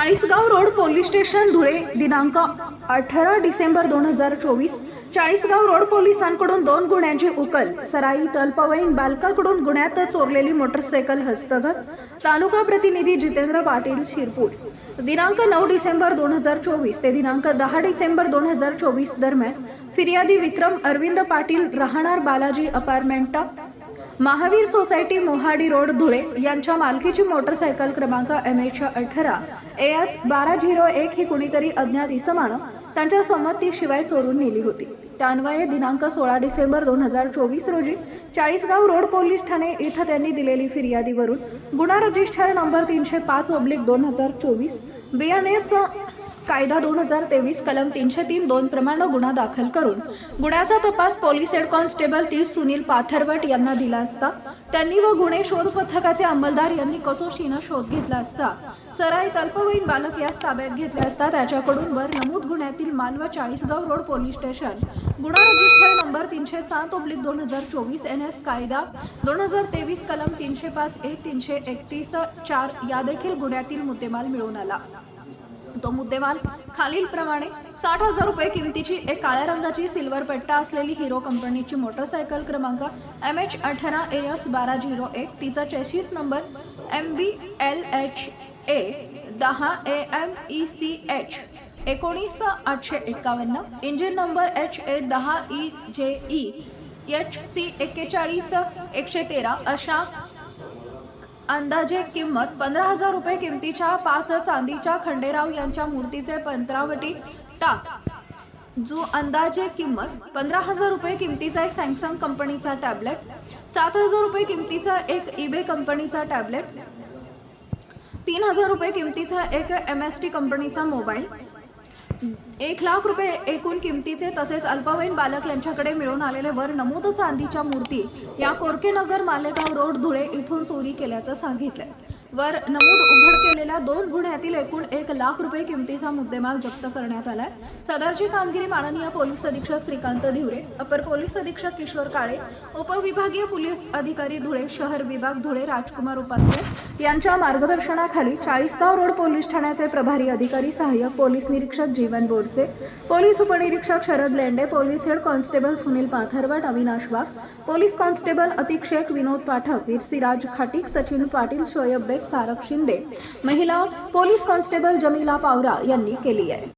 Chalisgaon road police station Dhule दिनांक अठरा डिसेंबर दोन हजार चोवीस. चाळीसगाव रोड पोलिसांकडून दोन गुन्ह्यांची उकल. सराई तलपवईन बालकाकडून गुन्ह्यात चोरलेली मोटरसायकल हस्तगत. तालुका प्रतिनिधी जितेंद्र पाटील शिरपूर. दिनांक नऊ डिसेंबर दोन हजार चोवीस ते दिनांक दहा डिसेंबर दोन हजार चोवीस दरम्यान फिर्यादी विक्रम अरविंद पाटील राहणार Balaji apartment Mahavir society Mohadi road Dhule यांच्या मालकीची मोटरसायकल क्रमांक एम एच अठरा. ए एस बारा झिरो एक ही कुणीतरी अज्ञात इसमानं त्यांच्या संमतीशिवाय चोरून नेली होती. त्यान्वये दिनांक सोळा डिसेंबर दोन हजार चोवीस रोजी चाळीसगाव रोड पोलीस ठाणे इथं त्यांनी दिलेली फिर्यादीवरून गुन्हा रजिस्टर नंबर तीनशे पाच ओब्लिक दोन हजार चोवीस बी एन एस कायदा दोन हजार तेवीस कलम तीनशे तीन दोन प्रमाणे गुन्हा दाखल करून गुन्ह्याचा तपास पोलीस हेड कॉन्स्टेबल ती सुनील पाथरवट यांना दिला असता. त्यांनी व गुन्हे शोध पथकाचे अंमलदार यांनी कसोशीनं शोध घेतला असता. सराई तल्पवयीन बालक यास ताब्यात घेतले असता त्याच्याकडून वर नमूद गुन्ह्यातील मालवा चाळीसगाव रोड पोलीस स्टेशन. गुन्हा रजिस्टर नंबर तीनशे सात ओब्लिक दोन हजार चोवीस एन एस कायदा दोन हजार तेवीस कलम तीनशे पाच एक तीनशे एकतीस चार या देखील गुन्ह्यातील मुद्देमाल मिळून आला. तो मुद्देमाल खालीलप्रमाणे साठ हजार रुपये किमतीची एक काळ्या रंगाची सिल्वर पट्टा असलेली हिरो कंपनीची मोटरसायकल क्रमांक एम एच अठरा ए एस बारा झिरो एक. तिचा chassis number M B L H A दहा A M E C H एकोणीस आठशे एकावन्न. इंजिन नंबर एच ए दहा ई जे ई एच सी एक्केचाळीस एकशे तेरा अशा अंदाजे किंमत पंधरा हजार रुपये किमतीच्या पाच चांदीच्या खंडेराव यांच्या मूर्तीचे पंधरावटी टाक. जो अंदाजे किंमत पंधरा हजार रुपये किमतीचा एक सॅमसंग कंपनीचा टॅबलेट सात हजार रुपये किमतीचा एक ईबे कंपनीचा टॅबलेट तीन हजार रुपये किमतीचा एक एम एस टी कंपनीचा मोबाईल एक लाख रुपये एकूण किमतीचे तसेच अल्पवयीन बालक यांच्याकडे मिळून आलेले वर नमूद चांदीच्या मूर्ती या कोरकेनगर मालेगाव रोड धुळे इथून चोरी केल्याचं सांगितलं वर नमूद उघड केलेल्या दोन गुन्ह्यातील एकूण एक लाख रुपये किमतीचा मुद्देमाल जप्त करण्यात आलाय. सदरची कामगिरी माननीय पोलीस अधीक्षक श्रीकांत धिवरे अपर पोलीस अधीक्षक किशोर काळे उपविभागीय पोलीस अधिकारी धुळे शहर विभाग धुळे राजकुमार उपाध्ये यांच्या मार्गदर्शनाखाली चाळीसगाव रोड पोलीस ठाण्याचे प्रभारी अधिकारी सहाय्यक पोलीस निरीक्षक जीवन बोरसे पोलीस उपनिरीक्षक Sharad Lende police head constable Sunil Pathrawat Avinash Wagh police constable अतिक्षेक Vinod Pathak वीरसिराज खाटीक सचिन पाटील शोयब बेग सारक शिंदे. महिला पोलीस कॉन्स्टेबल जमीला पावरा यांनी केली आहे.